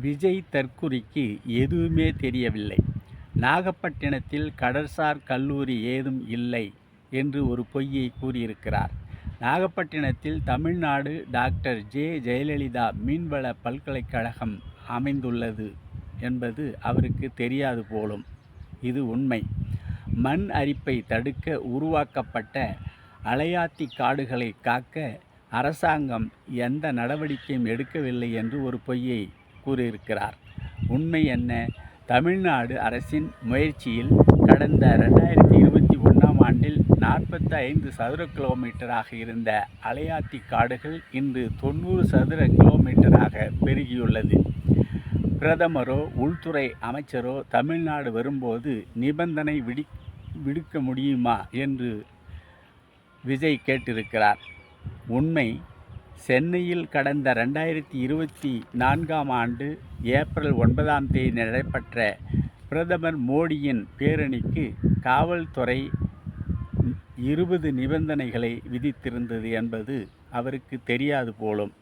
விஜய் தற்குறிக்கு எதுவுமே தெரியவில்லை. நாகப்பட்டினத்தில் கடற்சார் கல்லூரி ஏதும் இல்லை என்று ஒரு பொய்யை கூறியிருக்கிறார். நாகப்பட்டினத்தில் தமிழ்நாடு டாக்டர் ஜே ஜெயலலிதா மீன்வள பல்கலைக்கழகம் அமைந்துள்ளது என்பது அவருக்கு தெரியாது போலும். இது உண்மை. மண் அரிப்பை தடுக்க உருவாக்கப்பட்ட அலையாத்தி காடுகளை காக்க அரசாங்கம் எந்த நடவடிக்கையும் எடுக்கவில்லை என்று ஒரு பொய்யை கூறியிருக்கிறார். உண்மை என்ன? தமிழ்நாடு அரசின் முயற்சியில் கடந்த ரெண்டாயிரத்தி இருபத்தி ஒன்றாம் ஆண்டில் நாற்பத்தி ஐந்து சதுர கிலோமீட்டராக இருந்த அலையாத்தி காடுகள் இன்று தொண்ணூறு சதுர கிலோமீட்டராக பெருகியுள்ளது. பிரதமரோ உள்துறை அமைச்சரோ தமிழ்நாடு வரும்போது நிபந்தனை விடி விடுக்க முடியுமா? என்று விஜய் கேட்டிருக்கிறார். உண்மை சென்னையில் கடந்த ரெண்டாயிரத்தி இருபத்தி நான்காம் ஆண்டு ஏப்ரல் ஒன்பதாம் தேதி நடைபெற்ற பிரதமர் மோடியின் பேரணிக்கு காவல்துறை இருபது நிபந்தனைகளை விதித்திருந்தது என்பது அவருக்கு தெரியாது போலும்.